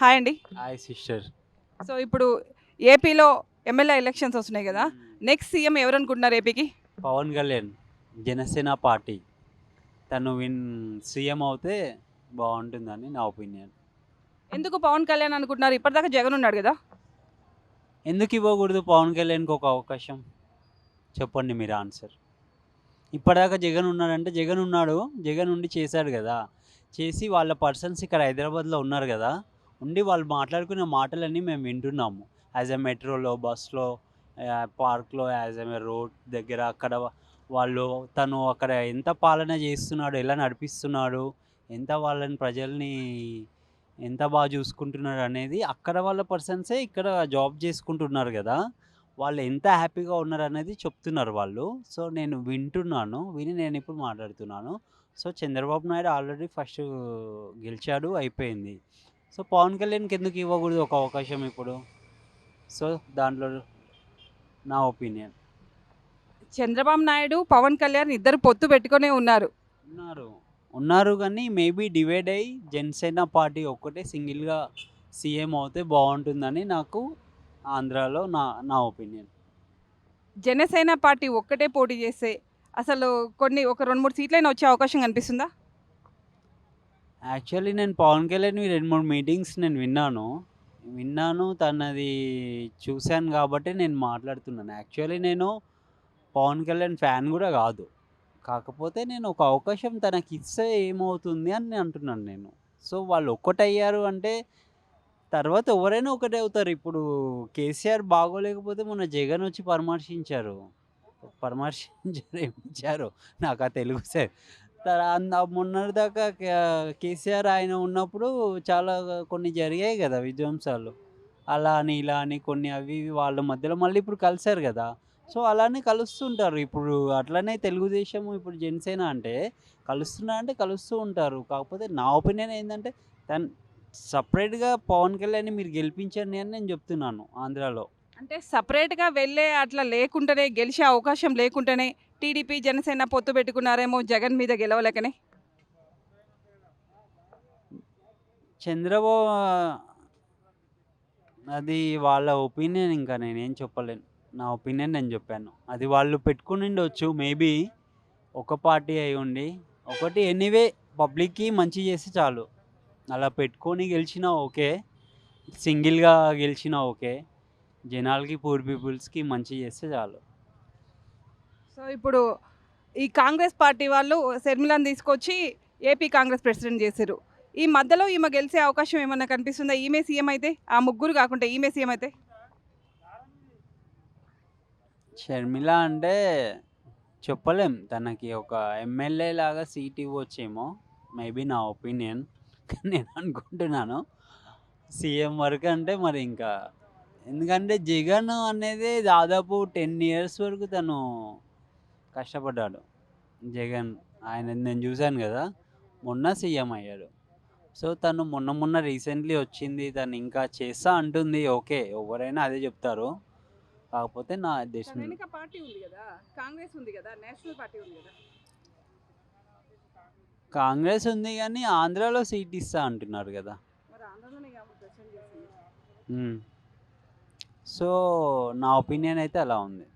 Hi అండి. Hi sister. So ఇప్పుడు ఏపీలో ఎమ్మెల్యే ఎలక్షన్స్ వస్తున్నాయి కదా నెక్స్ట్ సీఎం ఎవరు అనుకుంటున్నారు ఏపీకి? పవన్ కళ్యాణ్ జనసేన పార్టీ. తను విన్ సీఎం అవుతే బాగుంటుందని నా ఒపీనియన్. ఎందుకు పవన్ కళ్యాణ్ అనుకుంటున్నారు? ఇప్పటిదాకా జగన్ ఉన్నాడు కదా. ఎందుకు ఇవ్వకూడదు పవన్ కళ్యాణ్కి ఒక అవకాశం? చెప్పండి మీరు ఆన్సర్. ఇప్పటిదాకా జగన్ ఉన్నాడంటే జగన్ ఉన్నాడు జగన్ ఉండి చేశాడు కదా. చేసి వాళ్ళ పర్సన్స్ ఇక్కడ హైదరాబాద్లో ఉన్నారు కదా ఉండి వాళ్ళు మాట్లాడుకునే మాటలన్నీ మేము వింటున్నాము. యాజ్ ఎ మెట్రోలో బస్లో పార్క్లో యాజ్ ఎ రోడ్ దగ్గర అక్కడ వాళ్ళు తను అక్కడ ఎంత పాలన చేస్తున్నాడు ఎలా నడిపిస్తున్నాడు ఎంత వాళ్ళని ప్రజల్ని ఎంత బాగా చూసుకుంటున్నారు అనేది అక్కడ వాళ్ళ పర్సన్సే ఇక్కడ జాబ్ చేసుకుంటున్నారు కదా. వాళ్ళు ఎంత హ్యాపీగా ఉన్నారు అనేది చెప్తున్నారు వాళ్ళు. సో నేను వింటున్నాను విని నేను ఇప్పుడు మాట్లాడుతున్నాను. So Chandrababu Naidu already first గెలిచాడు అయిపోయింది. సో పవన్ కళ్యాణ్కి ఎందుకు ఇవ్వకూడదు ఒక అవకాశం ఇప్పుడు? సో దాంట్లో నా ఒపీనియన్. చంద్రబాబు నాయుడు పవన్ కళ్యాణ్ ఇద్దరు పొత్తు పెట్టుకునే ఉన్నారు. ఉన్నారు. ఉన్నారు కానీ మేబీ డివైడ్ అయ్యి జనసేన పార్టీ ఒక్కటే సింగిల్గా సీఎం అవుతే బాగుంటుందని నాకు ఆంధ్రాలో నా నా ఒపీనియన్. జనసేన పార్టీ ఒక్కటే పోటీ చేస్తే అసలు కొన్ని ఒక రెండు మూడు సీట్లైనా వచ్చే అవకాశం కనిపిస్తుందా? యాక్చువల్లీ నేను పవన్ కళ్యాణ్ రెండు మూడు మీటింగ్స్ నేను విన్నాను. విన్నాను తనది చూశాను కాబట్టి నేను మాట్లాడుతున్నాను. యాక్చువల్లీ నేను పవన్ కళ్యాణ్ ఫ్యాన్ కూడా కాదు. కాకపోతే నేను ఒక అవకాశం తనకి ఇస్తే ఏమవుతుంది అని అంటున్నాను నేను. సో వాళ్ళు ఒక్కటయ్యారు అంటే తర్వాత ఎవరైనా ఒకటే అవుతారు. ఇప్పుడు కేసీఆర్ బాగోలేకపోతే మొన్న జగన్ వచ్చి పరామర్శించారు. పరామర్శించారు ఏమి ఇచ్చారు నాకు ఆ తెలుగు సార్ మొన్నటిదాకా దాకా కేసీఆర్ ఆయన ఉన్నప్పుడు చాలా కొన్ని జరిగాయి కదా విధ్వంసాలు. అలా అని ఇలా అని కొన్ని అవి ఇవి వాళ్ళ మధ్యలో మళ్ళీ ఇప్పుడు కలిశారు కదా. సో అలానే కలుస్తుంటారు. ఇప్పుడు అట్లనే తెలుగుదేశం ఇప్పుడు జనసేన అంటే కలుస్తున్నా అంటే కలుస్తూ ఉంటారు. కాకపోతే నా ఒపీనియన్ ఏంటంటే తను సపరేట్గా పవన్ కళ్యాణ్ మీరు గెలిపించండి అని నేను చెప్తున్నాను ఆంధ్రాలో. అంటే సపరేట్గా వెళ్ళే అట్లా లేకుండానే గెలిచే అవకాశం లేకుండానే టీడీపీ జనసేన పొత్తు పెట్టుకున్నారేమో జగన్ మీద గెలవలేకనే. చంద్రబాబు అది వాళ్ళ ఒపీనియన్ ఇంకా నేనేం చెప్పలేను. నా ఒపీనియన్ నేను చెప్పాను. అది వాళ్ళు పెట్టుకుని ఉండొచ్చు. మేబీ ఒక పార్టీ అయి ఉండి ఒకటి ఎనీవే పబ్లిక్కి మంచి చేస్తే చాలు. అలా పెట్టుకొని గెలిచినా ఓకే. సింగిల్గా గెలిచినా ఓకే. జనాలకి పూర్ పీపుల్స్కి మంచి చేస్తే చాలు. సో ఇప్పుడు ఈ కాంగ్రెస్ పార్టీ వాళ్ళు శర్మిలను తీసుకొచ్చి ఏపీ కాంగ్రెస్ ప్రెసిడెంట్ చేశారు. ఈ మధ్యలో ఈమె గెలిచే అవకాశం ఏమన్నా కనిపిస్తుందా? ఈమె సీఎం అయితే ఆ ముగ్గురు కాకుండా ఈమె సీఎం అయితే? షర్మిల అంటే చెప్పలేం. తనకి ఒక ఎమ్మెల్యే లాగా సీట్ ఇవ్వచ్చేమో మేబీ నా ఒపీనియన్. నేను అనుకుంటున్నాను సీఎం వరకు అంటే మరి ఇంకా ఎందుకంటే జగన్ అనేది దాదాపు టెన్ ఇయర్స్ వరకు తను కష్టపడ్డాడు. జగన్ ఆయన నేను చూశాను కదా మొన్న సీఎం అయ్యాడు. సో తను మొన్న మొన్న రీసెంట్లీ వచ్చింది తను ఇంకా చేస్తా అంటుంది ఓకే ఎవరైనా అదే చెప్తారు. కాకపోతే నా దేశం పార్టీ ఉంది కదా కాంగ్రెస్ ఉంది కదా నేషనల్ పార్టీ ఉంది కదా. కాంగ్రెస్ ఉంది కానీ ఆంధ్రాలో సీట్ ఇస్తా అంటున్నారు కదా. సో నా ఒపీనియన్ అయితే అలా ఉంది.